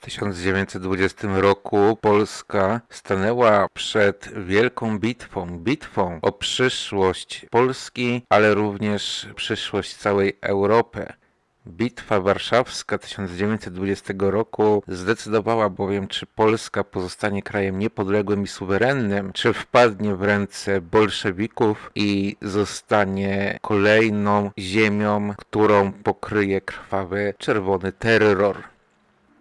W 1920 roku Polska stanęła przed wielką bitwą, bitwą o przyszłość Polski, ale również przyszłość całej Europy. Bitwa warszawska 1920 roku zdecydowała bowiem, czy Polska pozostanie krajem niepodległym i suwerennym, czy wpadnie w ręce bolszewików i zostanie kolejną ziemią, którą pokryje krwawy czerwony terror.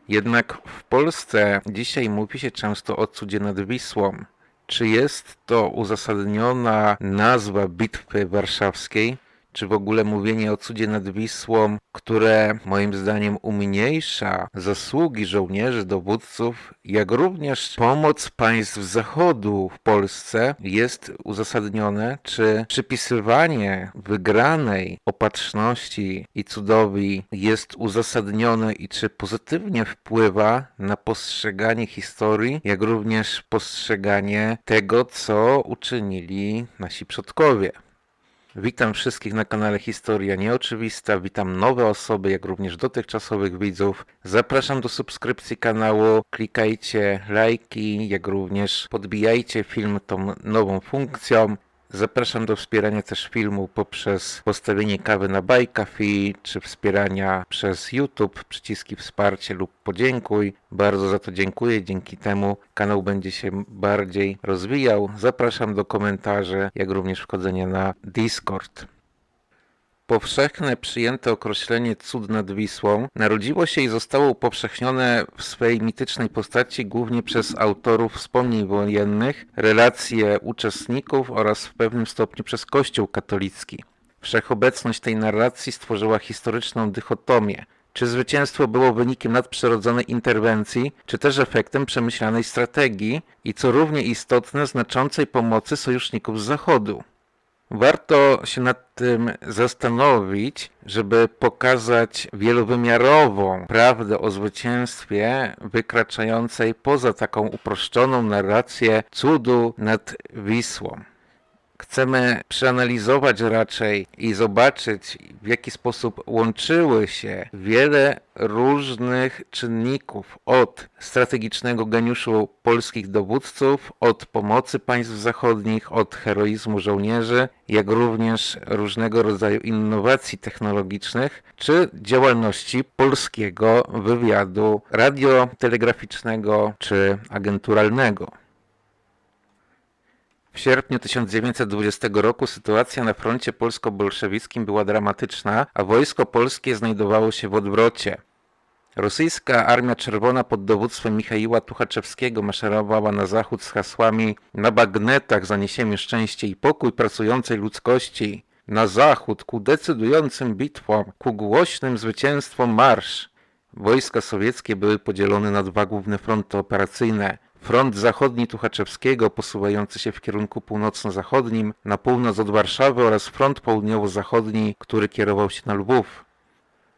Jednak w Polsce dzisiaj mówi się często o cudzie nad Wisłą. Czy jest to uzasadniona nazwa Bitwy Warszawskiej? Czy w ogóle mówienie o cudzie nad Wisłą, które moim zdaniem umniejsza zasługi żołnierzy, dowódców, jak również pomoc państw Zachodu w Polsce jest uzasadnione? Czy przypisywanie wygranej opatrzności i cudowi jest uzasadnione i czy pozytywnie wpływa na postrzeganie historii, jak również postrzeganie tego, co uczynili nasi przodkowie? Witam wszystkich na kanale Historia Nieoczywista, witam nowe osoby, jak również dotychczasowych widzów. Zapraszam do subskrypcji kanału, klikajcie lajki, jak również podbijajcie film tą nową funkcją. Zapraszam do wspierania też filmu poprzez postawienie kawy na Coffee, czy wspierania przez YouTube, przyciski wsparcie lub podziękuj. Bardzo za to dziękuję, dzięki temu kanał będzie się bardziej rozwijał. Zapraszam do komentarzy, jak również wchodzenia na Discord. Powszechne przyjęte określenie cud nad Wisłą narodziło się i zostało upowszechnione w swej mitycznej postaci głównie przez autorów wspomnień wojennych, relacje uczestników oraz w pewnym stopniu przez Kościół katolicki. Wszechobecność tej narracji stworzyła historyczną dychotomię. Czy zwycięstwo było wynikiem nadprzyrodzonej interwencji, czy też efektem przemyślanej strategii i co równie istotne, znaczącej pomocy sojuszników z Zachodu? Warto się nad tym zastanowić, żeby pokazać wielowymiarową prawdę o zwycięstwie, wykraczającej poza taką uproszczoną narrację cudu nad Wisłą. Chcemy przeanalizować raczej i zobaczyć, w jaki sposób łączyły się wiele różnych czynników od strategicznego geniuszu polskich dowódców, od pomocy państw zachodnich, od heroizmu żołnierzy, jak również różnego rodzaju innowacji technologicznych, czy działalności polskiego wywiadu radiotelegraficznego czy agenturalnego. W sierpniu 1920 roku sytuacja na froncie polsko-bolszewickim była dramatyczna, a wojsko polskie znajdowało się w odwrocie. Rosyjska Armia Czerwona pod dowództwem Michaiła Tuchaczewskiego maszerowała na zachód z hasłami na bagnetach zaniesiemy szczęście i pokój pracującej ludzkości, na zachód ku decydującym bitwom, ku głośnym zwycięstwom marsz. Wojska sowieckie były podzielone na dwa główne fronty operacyjne – Front zachodni Tuchaczewskiego posuwający się w kierunku północno-zachodnim na północ od Warszawy oraz front południowo-zachodni, który kierował się na Lwów.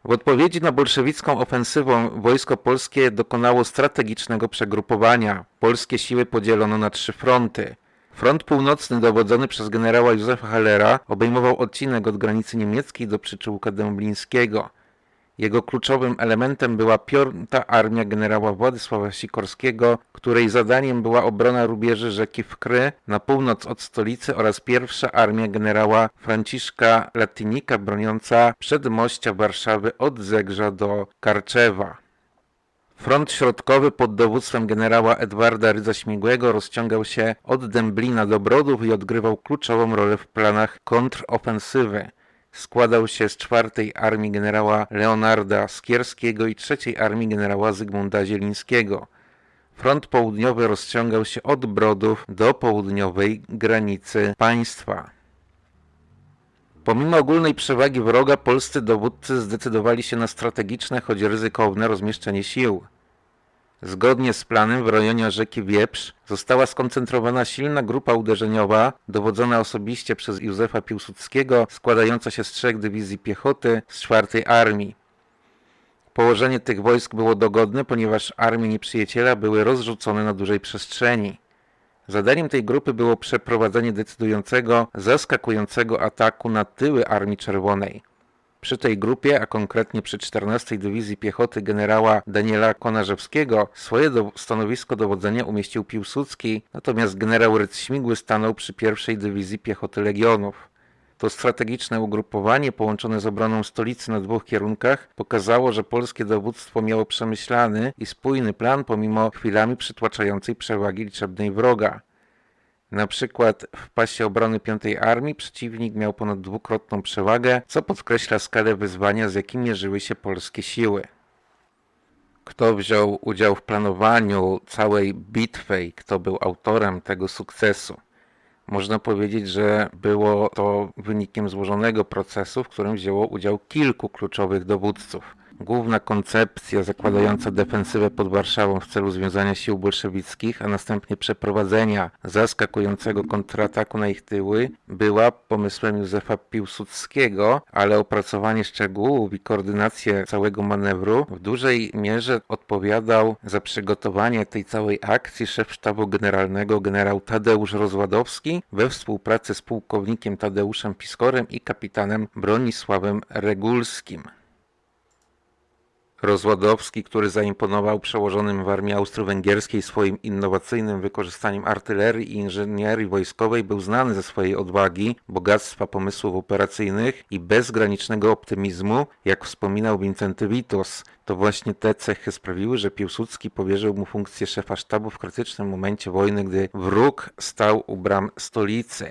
W odpowiedzi na bolszewicką ofensywę wojsko polskie dokonało strategicznego przegrupowania. Polskie siły podzielono na trzy fronty. Front północny dowodzony przez generała Józefa Hallera obejmował odcinek od granicy niemieckiej do przyczółka Dęblińskiego. Jego kluczowym elementem była piąta armia generała Władysława Sikorskiego, której zadaniem była obrona rubieży rzeki Wkry na północ od stolicy oraz pierwsza armia generała Franciszka Latinika broniąca przedmościa Warszawy od Zegrza do Karczewa. Front środkowy pod dowództwem generała Edwarda Rydza-Śmigłego rozciągał się od Dęblina do Brodów i odgrywał kluczową rolę w planach kontrofensywy składał się z czwartej armii generała Leonarda Skierskiego i trzeciej armii generała Zygmunta Zielińskiego. Front południowy rozciągał się od Brodów do południowej granicy państwa. Pomimo ogólnej przewagi wroga, polscy dowódcy zdecydowali się na strategiczne, choć ryzykowne rozmieszczenie sił. Zgodnie z planem w rejonie rzeki Wieprz została skoncentrowana silna grupa uderzeniowa, dowodzona osobiście przez Józefa Piłsudskiego, składająca się z trzech dywizji piechoty z czwartej armii. Położenie tych wojsk było dogodne, ponieważ armie nieprzyjaciela były rozrzucone na dużej przestrzeni. Zadaniem tej grupy było przeprowadzenie decydującego, zaskakującego ataku na tyły Armii Czerwonej. Przy tej grupie, a konkretnie przy 14 Dywizji Piechoty generała Daniela Konarzewskiego, swoje do, stanowisko dowodzenia umieścił Piłsudski, natomiast generał Rydz-Śmigły stanął przy pierwszej Dywizji Piechoty Legionów. To strategiczne ugrupowanie połączone z obroną stolicy na dwóch kierunkach pokazało, że polskie dowództwo miało przemyślany i spójny plan pomimo chwilami przytłaczającej przewagi liczebnej wroga. Na przykład w pasie obrony Piątej Armii przeciwnik miał ponad dwukrotną przewagę, co podkreśla skalę wyzwania, z jakim mierzyły się polskie siły. Kto wziął udział w planowaniu całej bitwy i kto był autorem tego sukcesu? Można powiedzieć, że było to wynikiem złożonego procesu, w którym wzięło udział kilku kluczowych dowódców. Główna koncepcja zakładająca defensywę pod Warszawą w celu związania sił bolszewickich, a następnie przeprowadzenia zaskakującego kontrataku na ich tyły, była pomysłem Józefa Piłsudskiego, ale opracowanie szczegółów i koordynację całego manewru w dużej mierze odpowiadał za przygotowanie tej całej akcji szef sztabu generalnego generał Tadeusz Rozładowski we współpracy z pułkownikiem Tadeuszem Piskorem i kapitanem Bronisławem Regulskim. Rozładowski, który zaimponował przełożonym w armii austro-węgierskiej swoim innowacyjnym wykorzystaniem artylerii i inżynierii wojskowej, był znany ze swojej odwagi, bogactwa pomysłów operacyjnych i bezgranicznego optymizmu, jak wspominał Wincenty Witos. To właśnie te cechy sprawiły, że Piłsudski powierzył mu funkcję szefa sztabu w krytycznym momencie wojny, gdy wróg stał u bram stolicy.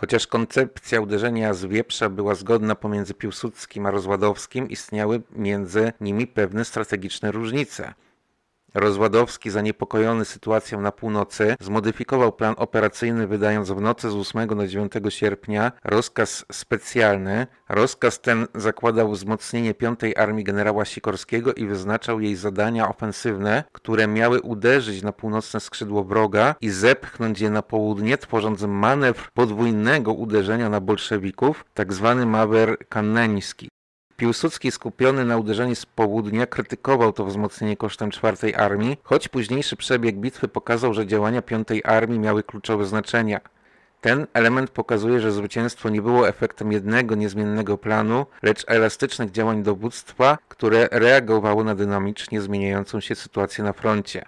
Chociaż koncepcja uderzenia z wieprza była zgodna pomiędzy Piłsudskim a Rozładowskim, istniały między nimi pewne strategiczne różnice. Rozładowski, zaniepokojony sytuacją na północy, zmodyfikował plan operacyjny, wydając w nocy z 8 na 9 sierpnia rozkaz specjalny. Rozkaz ten zakładał wzmocnienie 5 Armii generała Sikorskiego i wyznaczał jej zadania ofensywne, które miały uderzyć na północne skrzydło wroga i zepchnąć je na południe, tworząc manewr podwójnego uderzenia na bolszewików, tzw. Tak mawer kanneński. Piłsudski skupiony na uderzeniu z południa krytykował to wzmocnienie kosztem czwartej armii, choć późniejszy przebieg bitwy pokazał, że działania piątej armii miały kluczowe znaczenia. Ten element pokazuje, że zwycięstwo nie było efektem jednego niezmiennego planu, lecz elastycznych działań dowództwa, które reagowało na dynamicznie zmieniającą się sytuację na froncie.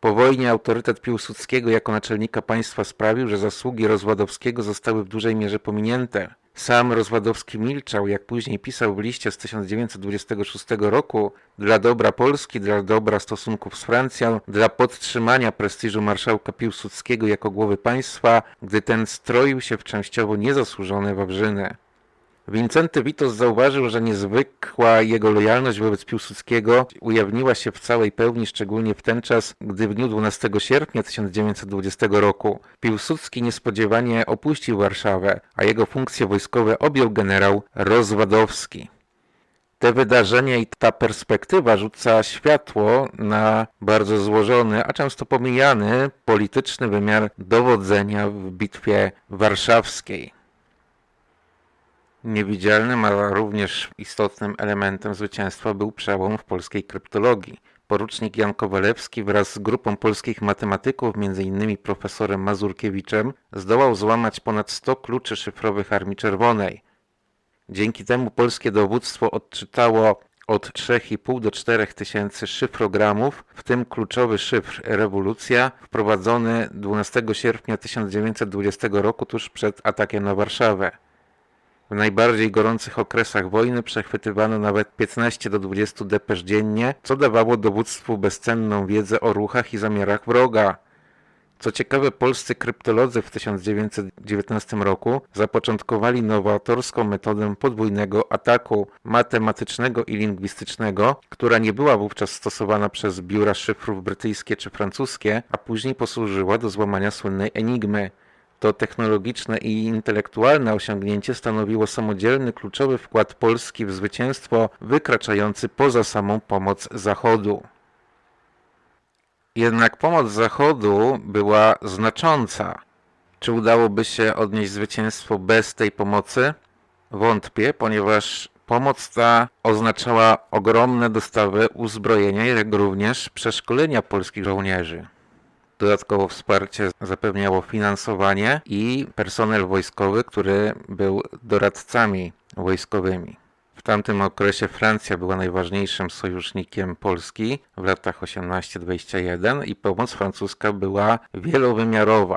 Po wojnie autorytet Piłsudskiego jako naczelnika państwa sprawił, że zasługi Rozładowskiego zostały w dużej mierze pominięte. Sam Rozładowski milczał, jak później pisał w liście z 1926 roku, dla dobra Polski, dla dobra stosunków z Francją, dla podtrzymania prestiżu marszałka Piłsudskiego jako głowy państwa, gdy ten stroił się w częściowo niezasłużone wawrzyny. Wincenty Witos zauważył, że niezwykła jego lojalność wobec Piłsudskiego ujawniła się w całej pełni, szczególnie w ten czas, gdy w dniu 12 sierpnia 1920 roku Piłsudski niespodziewanie opuścił Warszawę, a jego funkcje wojskowe objął generał Rozwadowski. Te wydarzenia i ta perspektywa rzuca światło na bardzo złożony, a często pomijany polityczny wymiar dowodzenia w bitwie warszawskiej. Niewidzialnym, ale również istotnym elementem zwycięstwa był przełom w polskiej kryptologii. Porucznik Jan Kowalewski wraz z grupą polskich matematyków, m.in. profesorem Mazurkiewiczem, zdołał złamać ponad 100 kluczy szyfrowych Armii Czerwonej. Dzięki temu polskie dowództwo odczytało od 3,5 do 4 tysięcy szyfrogramów, w tym kluczowy szyfr Rewolucja, wprowadzony 12 sierpnia 1920 roku tuż przed atakiem na Warszawę. W najbardziej gorących okresach wojny przechwytywano nawet 15 do 20 depesz dziennie, co dawało dowództwu bezcenną wiedzę o ruchach i zamiarach wroga. Co ciekawe, polscy kryptolodzy w 1919 roku zapoczątkowali nowatorską metodę podwójnego ataku matematycznego i lingwistycznego, która nie była wówczas stosowana przez biura szyfrów brytyjskie czy francuskie, a później posłużyła do złamania słynnej enigmy. To technologiczne i intelektualne osiągnięcie stanowiło samodzielny kluczowy wkład Polski w zwycięstwo wykraczający poza samą pomoc Zachodu. Jednak pomoc Zachodu była znacząca. Czy udałoby się odnieść zwycięstwo bez tej pomocy? Wątpię, ponieważ pomoc ta oznaczała ogromne dostawy uzbrojenia, jak również przeszkolenia polskich żołnierzy. Dodatkowo wsparcie zapewniało finansowanie i personel wojskowy, który był doradcami wojskowymi. W tamtym okresie Francja była najważniejszym sojusznikiem Polski w latach 18-21 i pomoc francuska była wielowymiarowa.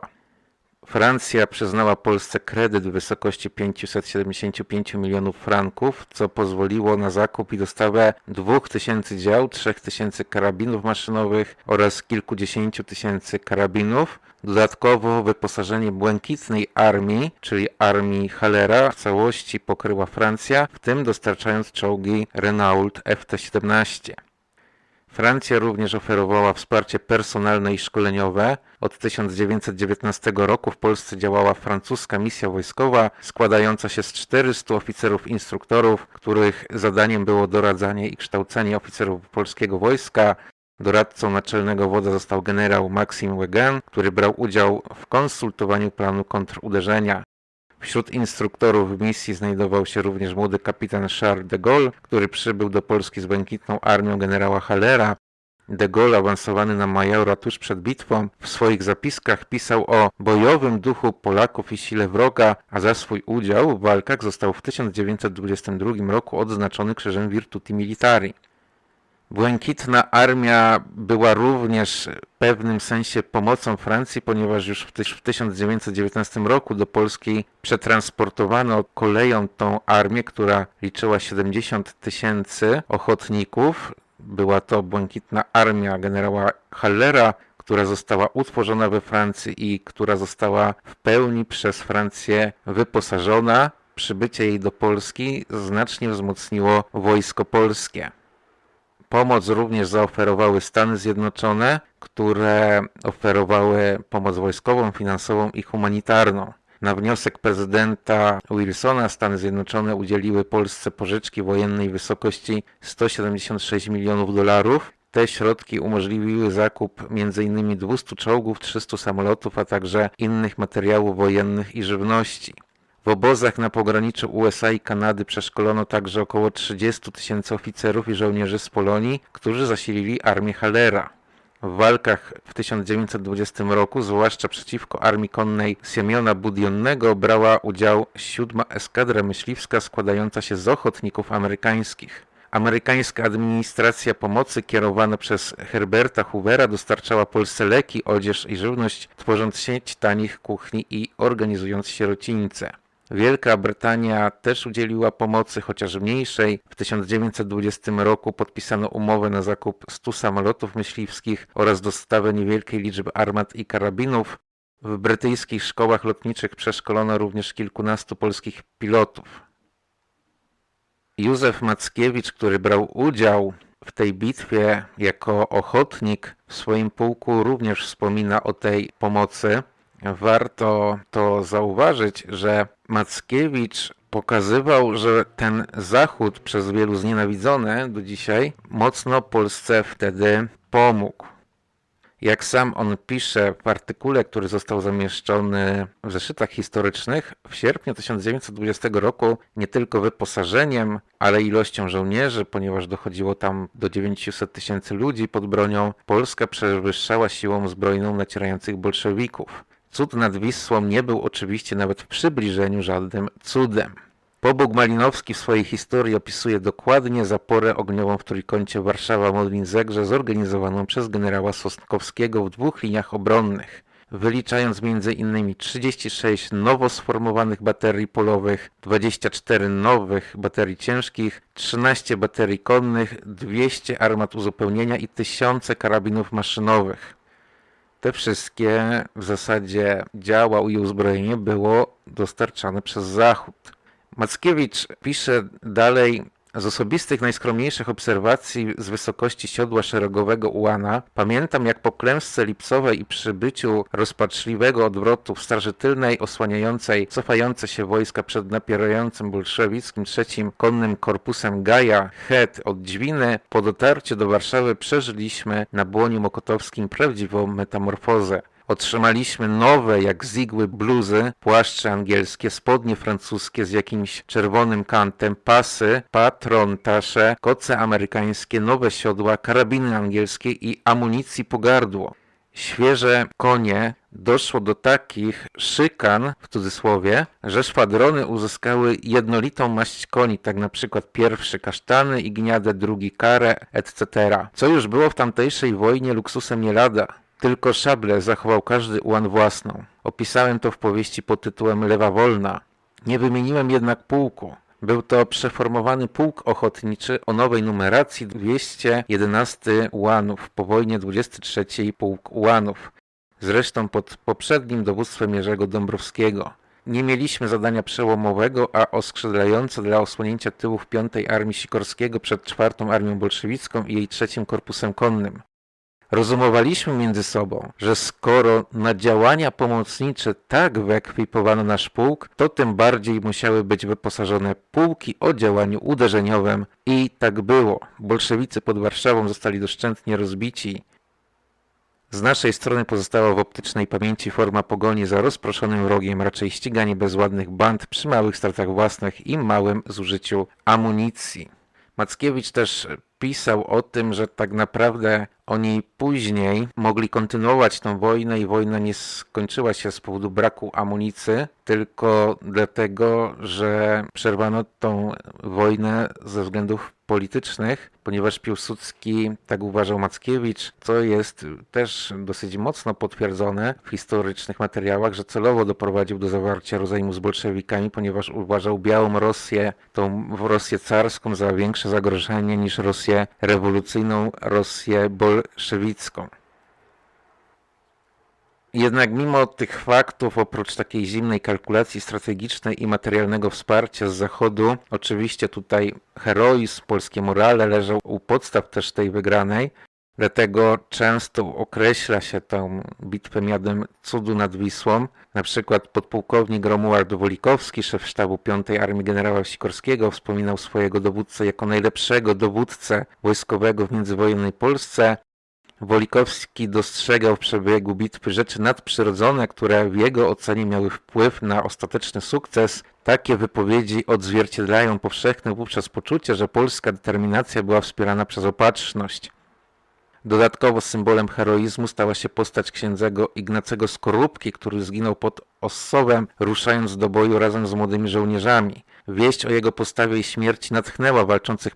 Francja przyznała Polsce kredyt w wysokości 575 milionów franków, co pozwoliło na zakup i dostawę 2000 dział, 3000 karabinów maszynowych oraz kilkudziesięciu tysięcy karabinów. Dodatkowo wyposażenie błękitnej armii, czyli armii Hallera, w całości pokryła Francja, w tym dostarczając czołgi Renault FT-17. Francja również oferowała wsparcie personalne i szkoleniowe. Od 1919 roku w Polsce działała francuska misja wojskowa składająca się z 400 oficerów instruktorów, których zadaniem było doradzanie i kształcenie oficerów polskiego wojska. Doradcą naczelnego wodza został generał Maxim Wegan, który brał udział w konsultowaniu planu kontruderzenia. Wśród instruktorów misji znajdował się również młody kapitan Charles de Gaulle, który przybył do Polski z błękitną armią generała Hallera. De Gaulle, awansowany na majora tuż przed bitwą, w swoich zapiskach pisał o bojowym duchu Polaków i sile wroga, a za swój udział w walkach został w 1922 roku odznaczony krzyżem Virtuti Militari. Błękitna Armia była również w pewnym sensie pomocą Francji, ponieważ już w tyś- w 1919 roku do Polski przetransportowano koleją tą armię, która liczyła 70 tysięcy ochotników. Była to Błękitna Armia generała Hallera, która została utworzona we Francji i która została w pełni przez Francję wyposażona. Przybycie jej do Polski znacznie wzmocniło wojsko polskie. Pomoc również zaoferowały Stany Zjednoczone, które oferowały pomoc wojskową, finansową i humanitarną. Na wniosek prezydenta Wilsona Stany Zjednoczone udzieliły Polsce pożyczki wojennej w wysokości 176 milionów dolarów. Te środki umożliwiły zakup m.in. 200 czołgów, 300 samolotów, a także innych materiałów wojennych i żywności. W obozach na pograniczu USA i Kanady przeszkolono także około 30 tysięcy oficerów i żołnierzy z Polonii, którzy zasilili armię Hallera. W walkach w 1920 roku, zwłaszcza przeciwko armii konnej Siemiona Budionnego, brała udział siódma eskadra myśliwska składająca się z ochotników amerykańskich. Amerykańska administracja pomocy kierowana przez Herberta Hoovera dostarczała Polsce leki, odzież i żywność, tworząc sieć tanich kuchni i organizując sierocińce. Wielka Brytania też udzieliła pomocy, chociaż mniejszej. W 1920 roku podpisano umowę na zakup 100 samolotów myśliwskich oraz dostawę niewielkiej liczby armat i karabinów. W brytyjskich szkołach lotniczych przeszkolono również kilkunastu polskich pilotów. Józef Mackiewicz, który brał udział w tej bitwie jako ochotnik w swoim pułku, również wspomina o tej pomocy. Warto to zauważyć, że Mackiewicz pokazywał, że ten Zachód przez wielu znienawidzony do dzisiaj mocno Polsce wtedy pomógł. Jak sam on pisze w artykule, który został zamieszczony w zeszytach historycznych, w sierpniu 1920 roku nie tylko wyposażeniem, ale ilością żołnierzy, ponieważ dochodziło tam do 900 tysięcy ludzi pod bronią, Polska przewyższała siłą zbrojną nacierających bolszewików. Cud nad Wisłą nie był oczywiście nawet w przybliżeniu żadnym cudem. Pobóg Malinowski w swojej historii opisuje dokładnie zaporę ogniową w trójkącie Warszawa-Modlin-Zegrze zorganizowaną przez generała Sosnkowskiego w dwóch liniach obronnych, wyliczając m.in. 36 nowo sformowanych baterii polowych, 24 nowych baterii ciężkich, 13 baterii konnych, 200 armat uzupełnienia i tysiące karabinów maszynowych. Te wszystkie w zasadzie działa i uzbrojenie było dostarczane przez Zachód. Mackiewicz pisze dalej z osobistych najskromniejszych obserwacji z wysokości siodła szeregowego Ułana pamiętam jak po klęsce lipcowej i przybyciu rozpaczliwego odwrotu w Straży Tylnej osłaniającej cofające się wojska przed napierającym bolszewickim trzecim konnym korpusem Gaja Het od Dźwiny po dotarciu do Warszawy przeżyliśmy na Błoniu Mokotowskim prawdziwą metamorfozę. Otrzymaliśmy nowe, jak z igły bluzy, płaszcze angielskie, spodnie francuskie z jakimś czerwonym kantem, pasy, patrontasze, koce amerykańskie, nowe siodła, karabiny angielskie i amunicji po gardło. Świeże konie, doszło do takich szykan, w cudzysłowie, że szwadrony uzyskały jednolitą maść koni, tak na przykład pierwszy kasztany i gniadę, drugi karę, etc. Co już było w tamtejszej wojnie luksusem nie lada. Tylko szable zachował każdy ułan własną. Opisałem to w powieści pod tytułem Lewa Wolna. Nie wymieniłem jednak pułku. Był to przeformowany pułk ochotniczy o nowej numeracji 211 ułanów, po wojnie 23 pułk ułanów, zresztą pod poprzednim dowództwem Jerzego Dąbrowskiego. Nie mieliśmy zadania przełomowego, a oskrzydlające dla osłonięcia tyłów 5 Armii Sikorskiego przed 4 Armią Bolszewicką i jej trzecim Korpusem Konnym. Rozumowaliśmy między sobą, że skoro na działania pomocnicze tak wyekwipowano nasz pułk, to tym bardziej musiały być wyposażone pułki o działaniu uderzeniowym i tak było. Bolszewicy pod Warszawą zostali doszczętnie rozbici. Z naszej strony pozostała w optycznej pamięci forma pogoni za rozproszonym wrogiem, raczej ściganie bezładnych band przy małych stratach własnych i małym zużyciu amunicji. Mackiewicz też pisał o tym, że tak naprawdę oni później mogli kontynuować tą wojnę i wojna nie skończyła się z powodu braku amunicji, tylko dlatego, że przerwano tą wojnę ze względów politycznych, ponieważ Piłsudski, tak uważał Mackiewicz, co jest też dosyć mocno potwierdzone w historycznych materiałach, że celowo doprowadził do zawarcia rozejmu z bolszewikami, ponieważ uważał Białą Rosję, tą Rosję carską za większe zagrożenie niż Rosję rewolucyjną, Rosję bolszewicką. Jednak mimo tych faktów, oprócz takiej zimnej kalkulacji strategicznej i materialnego wsparcia z Zachodu, oczywiście tutaj heroizm, polskie morale leżał u podstaw też tej wygranej, dlatego często określa się tę bitwę miadem cudu nad Wisłą. Na przykład podpułkownik Romuald Wolikowski, szef sztabu 5 Armii generała Sikorskiego, wspominał swojego dowódcę jako najlepszego dowódcę wojskowego w międzywojennej Polsce, Wolikowski dostrzegał w przebiegu bitwy rzeczy nadprzyrodzone, które w jego ocenie miały wpływ na ostateczny sukces. Takie wypowiedzi odzwierciedlają powszechne wówczas poczucie, że polska determinacja była wspierana przez opatrzność. Dodatkowo symbolem heroizmu stała się postać księdzego Ignacego Skorupki, który zginął pod Ossowem, ruszając do boju razem z młodymi żołnierzami. Wieść o jego postawie i śmierci natchnęła walczących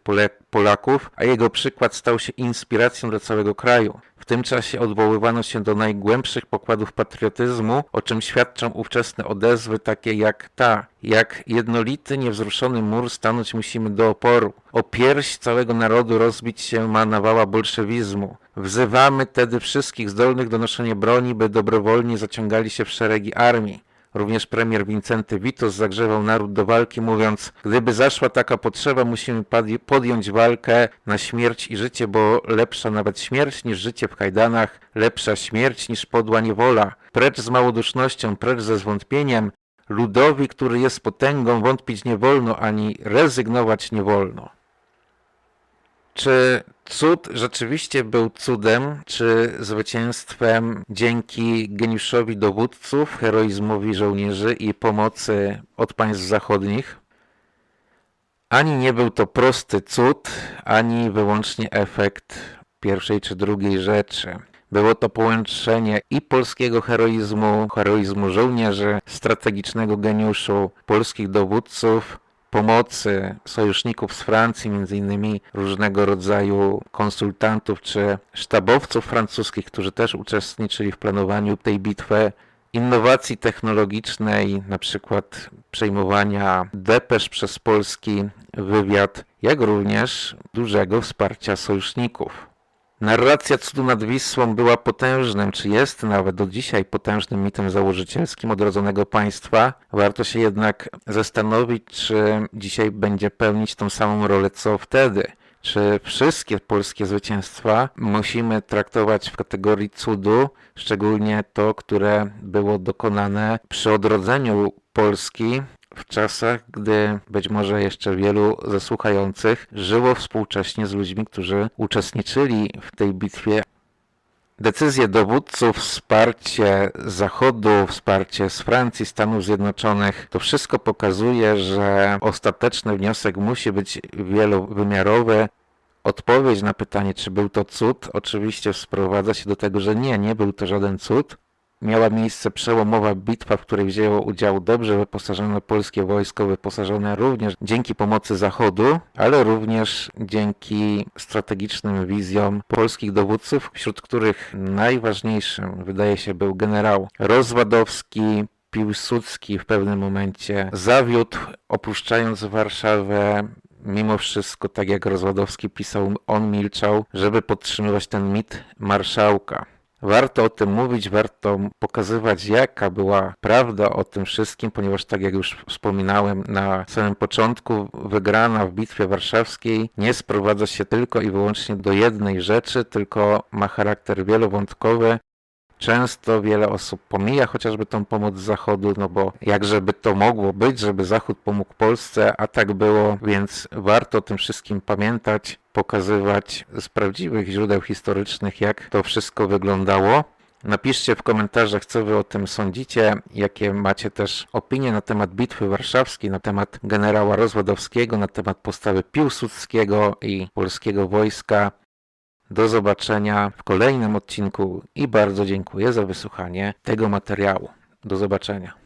Polaków, a jego przykład stał się inspiracją dla całego kraju. W tym czasie odwoływano się do najgłębszych pokładów patriotyzmu, o czym świadczą ówczesne odezwy takie jak ta, jak jednolity, niewzruszony mur stanąć musimy do oporu. O pierś całego narodu rozbić się ma nawała bolszewizmu. Wzywamy tedy wszystkich zdolnych do noszenia broni, by dobrowolnie zaciągali się w szeregi armii. Również premier Wincenty Witos zagrzewał naród do walki, mówiąc: Gdyby zaszła taka potrzeba, musimy podjąć walkę na śmierć i życie, bo lepsza nawet śmierć niż życie w kajdanach, lepsza śmierć niż podła niewola. Precz z małodusznością, precz ze zwątpieniem. Ludowi, który jest potęgą, wątpić nie wolno, ani rezygnować nie wolno. Czy cud rzeczywiście był cudem, czy zwycięstwem dzięki geniuszowi dowódców, heroizmowi żołnierzy i pomocy od państw zachodnich? Ani nie był to prosty cud, ani wyłącznie efekt pierwszej czy drugiej rzeczy. Było to połączenie i polskiego heroizmu, heroizmu żołnierzy, strategicznego geniuszu polskich dowódców, pomocy sojuszników z Francji, między innymi różnego rodzaju konsultantów czy sztabowców francuskich, którzy też uczestniczyli w planowaniu tej bitwy, innowacji technologicznej, na przykład przejmowania depesz przez polski wywiad, jak również dużego wsparcia sojuszników. Narracja cudu nad Wisłą była potężnym, czy jest nawet do dzisiaj potężnym mitem założycielskim odrodzonego państwa. Warto się jednak zastanowić, czy dzisiaj będzie pełnić tą samą rolę co wtedy. Czy wszystkie polskie zwycięstwa musimy traktować w kategorii cudu, szczególnie to, które było dokonane przy odrodzeniu Polski w czasach, gdy być może jeszcze wielu ze słuchających żyło współcześnie z ludźmi, którzy uczestniczyli w tej bitwie. Decyzje dowódców, wsparcie Zachodu, wsparcie z Francji, Stanów Zjednoczonych, to wszystko pokazuje, że ostateczny wniosek musi być wielowymiarowy. Odpowiedź na pytanie, czy był to cud, oczywiście sprowadza się do tego, że nie, nie był to żaden cud. Miała miejsce przełomowa bitwa, w której wzięło udział dobrze wyposażone polskie wojsko, wyposażone również dzięki pomocy Zachodu, ale również dzięki strategicznym wizjom polskich dowódców, wśród których najważniejszym wydaje się był generał Rozwadowski, Piłsudski w pewnym momencie zawiódł, opuszczając Warszawę. Mimo wszystko, tak jak Rozwadowski pisał, on milczał, żeby podtrzymywać ten mit marszałka. Warto o tym mówić, warto pokazywać, jaka była prawda o tym wszystkim, ponieważ, tak jak już wspominałem na samym początku, wygrana w Bitwie Warszawskiej nie sprowadza się tylko i wyłącznie do jednej rzeczy, tylko ma charakter wielowątkowy. Często wiele osób pomija chociażby tą pomoc Zachodu, no bo jakżeby to mogło być, żeby Zachód pomógł Polsce, a tak było, więc warto o tym wszystkim pamiętać, pokazywać z prawdziwych źródeł historycznych, jak to wszystko wyglądało. Napiszcie w komentarzach, co wy o tym sądzicie, jakie macie też opinie na temat Bitwy Warszawskiej, na temat generała Rozładowskiego, na temat postawy Piłsudskiego i polskiego wojska. Do zobaczenia w kolejnym odcinku i bardzo dziękuję za wysłuchanie tego materiału. Do zobaczenia.